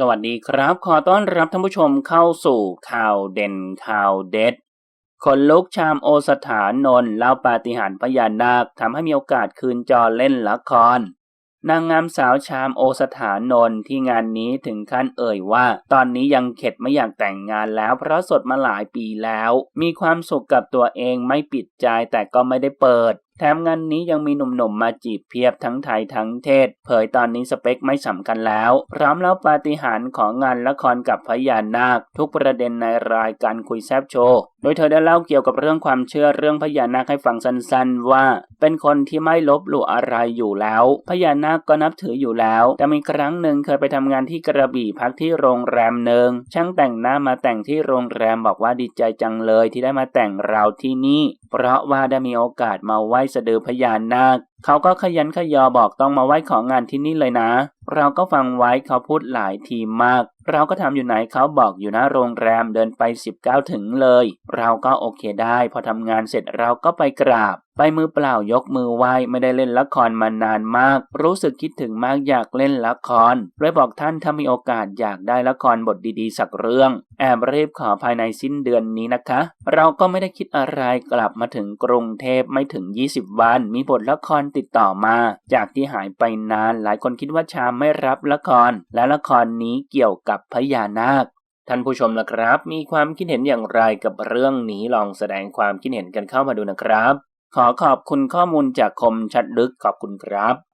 สวัสดีครับ ขอต้อนรับท่านผู้ชมเข้าสู่ข่าวเด่นข่าวเด็ด คนลุกชามโอสถานนนเล่าปาฏิหาริย์พญานาคทำให้มีโอกาสคืนจอเล่นละคร นางงามสาวชามโอสถานนท์ที่งานนี้ถึงขั้นเอ่ยว่า ตอนนี้ยังเข็ดไม่อยากแต่งงานแล้ว เพราะสดมาหลายปีแล้ว มีความสุขกับตัวเองไม่ปิดใจแต่ก็ไม่ได้เปิด แถมงานนี้ยังมีหนุ่มๆมาจีบเพียบทั้งไทยทั้งเทศ เผยตอนนี้สเปคไม่สำคัญแล้ว พร้อมแล้วปาฏิหาริย์ของงานละครกับพญานาค ทุกประเด็นในรายการคุยแซบโชว์โดยเธอได้เล่าเกี่ยวกับเรื่องความเชื่อเรื่องพญานาคให้ฟังสั้นๆว่า เป็นคนที่ไม่ลบหลู่อะไรอยู่แล้วพญานาคก็นับถืออยู่แล้ว แต่มีครั้งหนึ่งเคยไปทำงานที่กระบี่พักที่โรงแรมหนึ่งช่างแต่งหน้ามาแต่งที่โรงแรมบอกว่าดีใจจังเลยที่ได้มาแต่งเราที่นี่ เพราะว่าได้มีโอกาสมาไหว้สะดือพญานาค เขาก็ขยันขยอบอกต้องมาไหว้ของงานที่นี่เลยนะ เราก็ฟังไว้เขาพูดหลายทีมาก เราก็ทำอยู่ไหนเขาบอกอยู่หน้าโรงแรมเดินไป 19 ถึงเลย เราก็โอเคได้ พอทำงานเสร็จเราก็ไปกราบ ไปมือเปล่ายกมือไหว้ไม่ได้เล่นละครมานานมาก รู้สึกคิดถึงมากอยากเล่นละครเลยบอกท่านถ้ามีโอกาสอยากได้ละครบทดีๆ สักเรื่อง แอบรีบขอภายในสิ้นเดือนนี้นะคะ เราก็ไม่ได้คิดอะไรกลับมาถึงกรุงเทพไม่ถึง 20 วัน มีบทละครติดต่อมา จากที่หายไปนานหลายคนคิดว่าชามไม่รับละคร และละครนี้เกี่ยวกับพญานาคท่านผู้ชมนะครับ มีความคิดเห็นอย่างไรกับเรื่องนี้ลองแสดงความคิดเห็นกันเข้ามาดูนะครับ ขอขอบคุณข้อมูลจากคมชัดลึกขอบคุณครับ